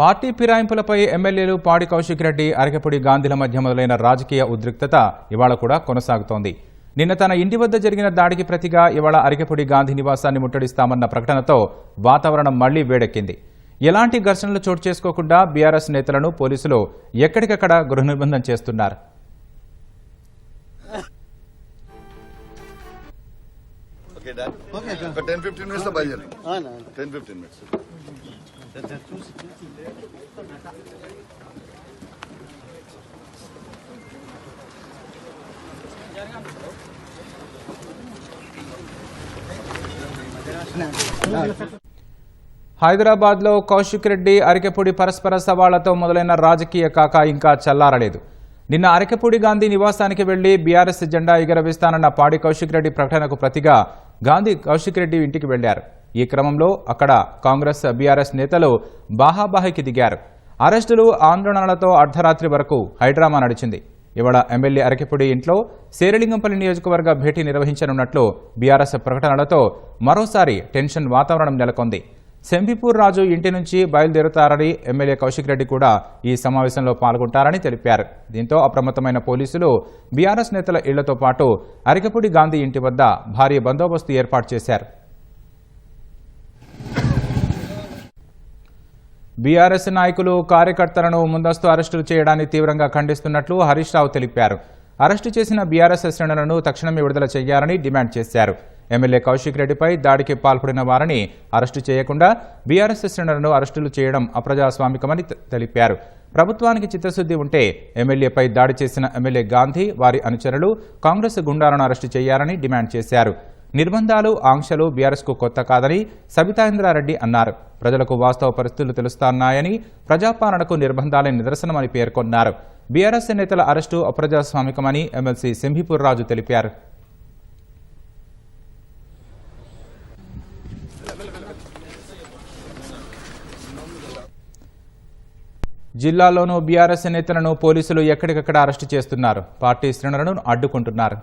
Party ఫిరాయింపులపై ఎమ్మెల్యేలు పాడి కౌశిక్ రెడ్డి అరకపూడి గాంధీల మధ్య మొదలైన రాజకీయ ఉద్రిక్తత ఇవాళ కూడా కొనసాగుతోంది. నిన్న తన ఇంటి వద్ద జరిగిన దాడికి ప్రతిగా ఇవాళ అరకపూడి గాంధీ నివాసాన్ని ముట్టడిస్తామన్న ప్రకటనతో వాతావరణం మళ్ళీ వేడెక్కింది. ఎలాంటి ఘర్షణలు చోటు చేసుకోకుండా బీఆర్ఎస్ నేతలను పోలీసులు ఎక్కడికక్కడ గృహ నిర్బంధం చేస్తున్నారు. ఓకే డాడ్ ఒక టెన్ ఫిఫ్టీన్ మినిట్స్లో బయలుదేరి టెన్ ఫిఫ్టీన్ మినిట్స్ హైదరాబాద్లో కౌశిక్ రెడ్డి అరికెపూడి పరస్పర సవాళ్ళతో మొదలైన రాజకీయ కాక ఇంకా చల్లారలేదు. నిన్న అరికెపూడి గాంధీ నివాసానికి వెళ్ళి బీఆర్ఎస్ జెండా ఎగరవేస్తానన్న పాడి కౌశిక్ రెడ్డి ప్రకటనకు ప్రతిగా గాంధీ కౌశిక్ రెడ్డి ఇంటికి వెళ్ళారు ఈ క్రమంలో అక్కడ కాంగ్రెస్ బీఆర్ఎస్ నేతలు బాహాబాహికి దిగారు. అరెస్టులు ఆందోళనలతో అర్ధరాత్రి వరకు హైడ్రామా నడిచింది. ఇవాళ ఎమ్మెల్యే అరకిపూడి ఇంట్లో శేరలింగంపల్లి నియోజకవర్గ భేటీ నిర్వహించనున్నట్లు బీఆర్ఎస్ ప్రకటనలతో మరోసారి టెన్షన్ వాతావరణం నెలకొంది. శంపిపూర్ రాజు ఇంటి నుంచి బయలుదేరుతారని ఎమ్మెల్యే కౌశిక్ రెడ్డి కూడా ఈ సమావేశంలో పాల్గొంటారని తెలిపారు. దీంతో అప్రమత్తమైన పోలీసులు బీఆర్ఎస్ నేతల ఇళ్ళతో పాటు అరికపూడి గాంధీ ఇంటి వద్ద భారీ బందోబస్తు ఏర్పాటు చేశారు. బీఆర్ఎస్ నాయకులు కార్యకర్తలను ముందస్తు అరెస్టులు చేయడాన్ని తీవ్రంగా ఖండిస్తున్నట్లు హరీష్ రావు తెలిపారు. అరెస్టు చేసిన బీఆర్ఎస్ శ్రేణులను తక్షణమే విడుదల చేయాలని డిమాండ్ చేశారు. ఎమ్మెల్యే కౌశిక్ రెడ్డిపై దాడికి పాల్పడిన వారిని అరెస్టు చేయకుండా బీఆర్ఎస్ శ్రేణులను అరెస్టులు చేయడం అప్రజాస్వామికమని తెలిపారు. ప్రభుత్వానికి చిత్తశుద్ధి ఉంటే ఎమ్మెల్యేపై దాడి చేసిన ఎమ్మెల్యే గాంధీ వారి అనుచరులు కాంగ్రెస్ గుండాలను అరెస్టు చేయాలని డిమాండ్ చేశారు. నిర్బంధాలు ఆంక్షలు బీఆర్ఎస్కు కొత్త కాదని సబితాయింద్రారెడ్డి అన్నారు. ప్రజలకు వాస్తవ పరిస్థితులు తెలుస్తున్నాయని ప్రజాపాలనకు నిర్బంధాలే నిదర్శనమని పేర్కొన్నారు. బీఆర్ఎస్ నేతల అరెస్టు అప్రజాస్వామికమని ఎమ్మెల్సీ సింహిపూర్రాజు తెలిపారు. జిల్లాలోనూ బీఆర్ఎస్ నేతలను పోలీసులు ఎక్కడికక్కడ అరెస్టు చేస్తున్నారు. పార్టీ శ్రేణులను అడ్డుకుంటున్నారు.